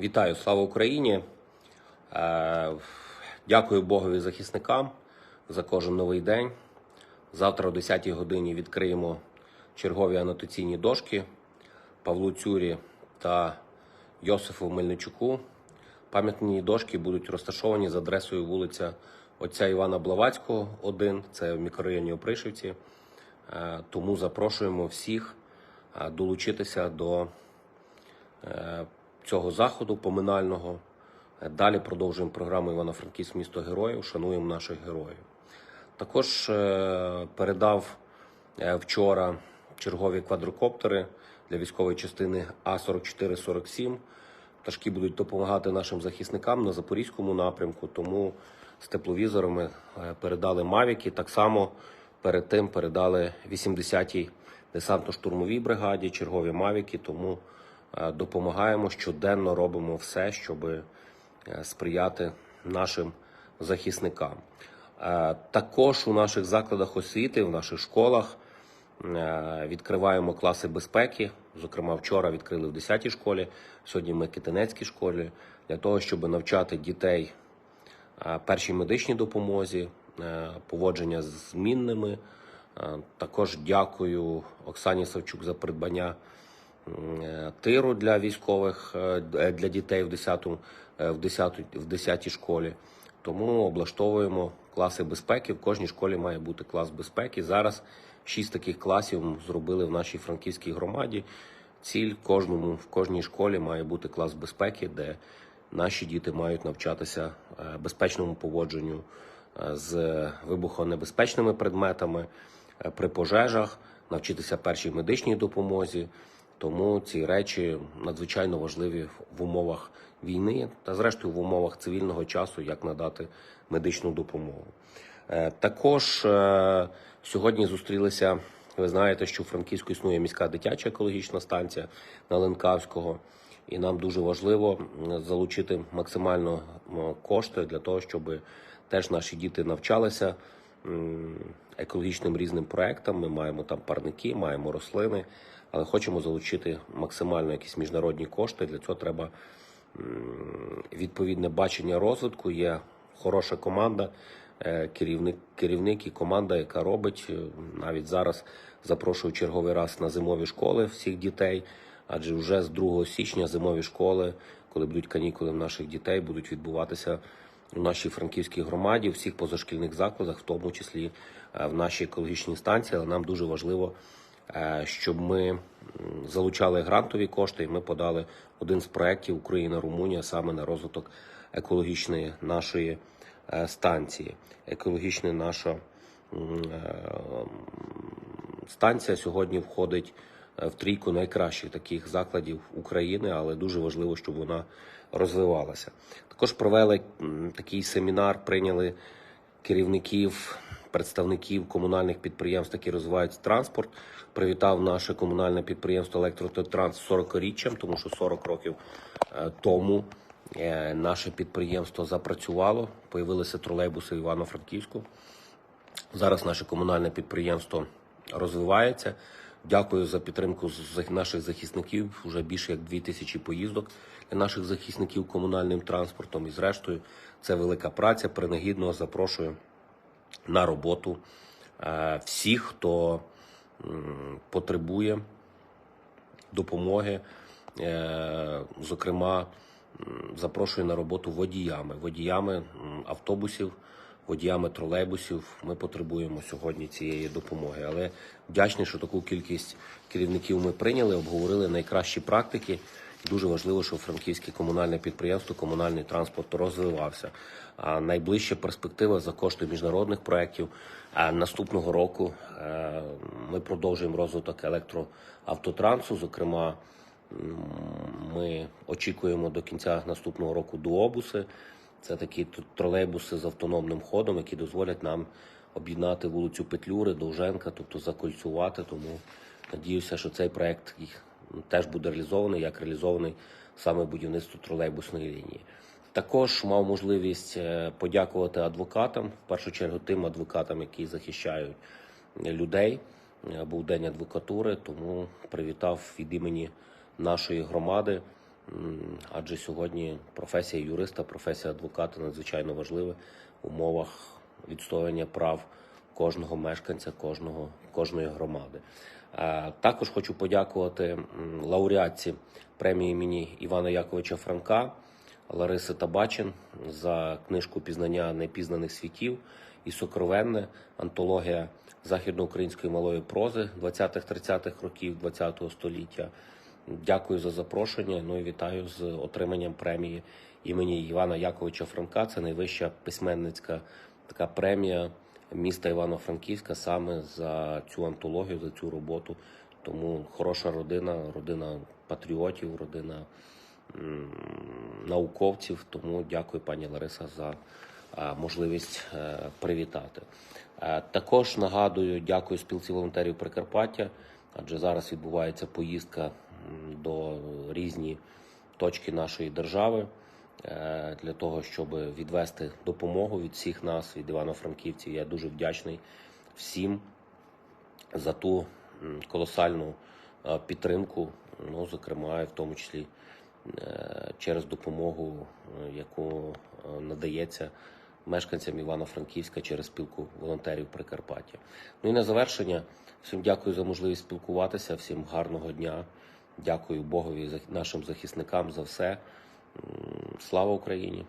Вітаю, слава Україні! Е, Дякую Богові захисникам за кожен новий день. Завтра о 10-й годині відкриємо чергові анотаційні дошки Павлу Цюрі та Йосифу Мельничуку. Пам'ятні дошки будуть розташовані за адресою вулиця отця Івана Блавацького, 1, це в мікрорайоні Опришівці. Е, Тому запрошуємо всіх е, долучитися до цього заходу поминального. Е, Далі продовжуємо програму Івано-Франківськ місто героїв. Шануємо наших героїв. Також е, передав е, вчора чергові квадрокоптери для військової частини А4447. Пташки будуть допомагати нашим захисникам на запорізькому напрямку. Тому з тепловізорами передали Мавіки. Так само перед тим передали 80-й десантно-штурмовій бригаді чергові Мавіки. Тому допомагаємо щоденно робимо все, щоб е, сприяти нашим захисникам. Е, Також у наших закладах освіти, в наших школах е, відкриваємо класи безпеки. Зокрема, вчора відкрили в 10-й школі, сьогодні в Микитинецькій школі, для того, щоб навчати дітей е, першій медичній допомозі, е, поводження з змінними. Е, Також дякую Оксані Савчук за придбання е, тиру для військових е, для дітей в 10 в 10 в 10 школі. Тому облаштовуємо класи безпеки. В кожній школі має бути клас безпеки. Зараз шість таких класів зробили в нашій франківській громаді. Ціль кожному в кожній школі має бути клас безпеки, де наші діти мають навчатися е, безпечному поводженню е, з вибухонебезпечними предметами е, при пожежах, навчитися першій медичній допомозі. Тому ці речі надзвичайно важливі в умовах війни та, зрештою, в умовах цивільного часу, як надати медичну допомогу. Е, Також е, сьогодні зустрілися. Ви знаєте, що в Франківську існує міська дитяча екологічна станція на Ленкавського, і нам дуже важливо залучити максимально кошти для того, щоб теж наші діти навчалися екологічним різним проектам. Ми маємо там парники, маємо рослини, але хочемо залучити максимально якісь міжнародні кошти. Для цього треба відповідне бачення розвитку. Є хороша команда, е, керівник, керівник і команда, яка робить е, навіть зараз. Запрошую черговий раз на зимові школи всіх дітей, адже вже з 2 січня зимові школи, коли будуть канікули в наших дітей, будуть відбуватися у нашій франківській громаді, у всіх позашкільних закладах, в тому числі е, в нашій екологічній станції. Але нам дуже важливо, щоб ми залучали грантові кошти, і ми подали один з проєктів Україна-Румунія саме на розвиток екологічної нашої е, станції. Екологічна наша е, станція сьогодні входить е, в трійку найкращих таких закладів України, але дуже важливо, щоб вона розвивалася. Також провели такий семінар, прийняли керівників, представників комунальних підприємств, які розвивають транспорт. Привітав наше комунальне підприємство Електротранс 40-річчям, тому що 40 років е, тому е, наше підприємство запрацювало. Появилися тролейбуси Івано-Франківську. Зараз наше комунальне підприємство розвивається. Дякую за підтримку наших захисників. Уже більше як 2000 поїздок для наших захисників комунальним транспортом. І зрештою, це велика праця. Принагідно запрошую на роботу е, всіх, хто потребує допомоги. Е, Зокрема, запрошую на роботу водіями, водіями автобусів, водіями тролейбусів. Ми потребуємо сьогодні цієї допомоги. Але вдячний, що таку кількість керівників ми прийняли, обговорили найкращі практики. Дуже важливо, щоб франківське комунальне підприємство, комунальний транспорт розвивався. Найближча перспектива за кошти міжнародних проєктів. Наступного року е, ми продовжуємо розвиток електроавтотрансу. Зокрема, ми очікуємо до кінця наступного року дуобуси. Це такі тролейбуси з автономним ходом, які дозволять нам об'єднати вулицю Петлюри, Довженка, тобто закольцювати. Тому надіюся, що цей проект їх теж буде реалізований, як реалізований саме будівництво тролейбусної лінії. Також мав можливість е, подякувати адвокатам, в першу чергу тим адвокатам, які захищають е, людей. Е, Був день адвокатури, тому привітав від імені нашої громади Адже сьогодні професія юриста, професія адвоката надзвичайно важлива в умовах відстоювання прав кожного мешканця, кожного, кожної громади. Також хочу подякувати лауреатці премії імені Івана Яковича Франка Лариси Табачин за книжку Пізнання непізнаних світів і сокровенне антологія західноукраїнської малої прози 20-30-х років ХХ століття. Дякую за запрошення. Ну і вітаю з отриманням премії імені Івана Яковича Франка. Це найвища письменницька така премія міста Івано-Франківська саме за цю антологію, за цю роботу. Тому хороша родина, родина патріотів, родина науковців. Тому дякую, пані Лариса, за можливість е, привітати. Е, Також нагадую, дякую спілці волонтерів Прикарпаття, адже зараз відбувається поїздка до різні точки нашої держави для того, щоб відвести допомогу від всіх нас, від івано-франківців. Я дуже вдячний всім за ту колосальну е, підтримку, ну, зокрема, в тому числі е, через допомогу, е, яку е, надається мешканцям Івано-Франківська через спілку волонтерів Прикарпаття. Ну і на завершення всім дякую за можливість спілкуватися, всім гарного дня. Дякую Богові нашим захисникам за все. Слава Україні!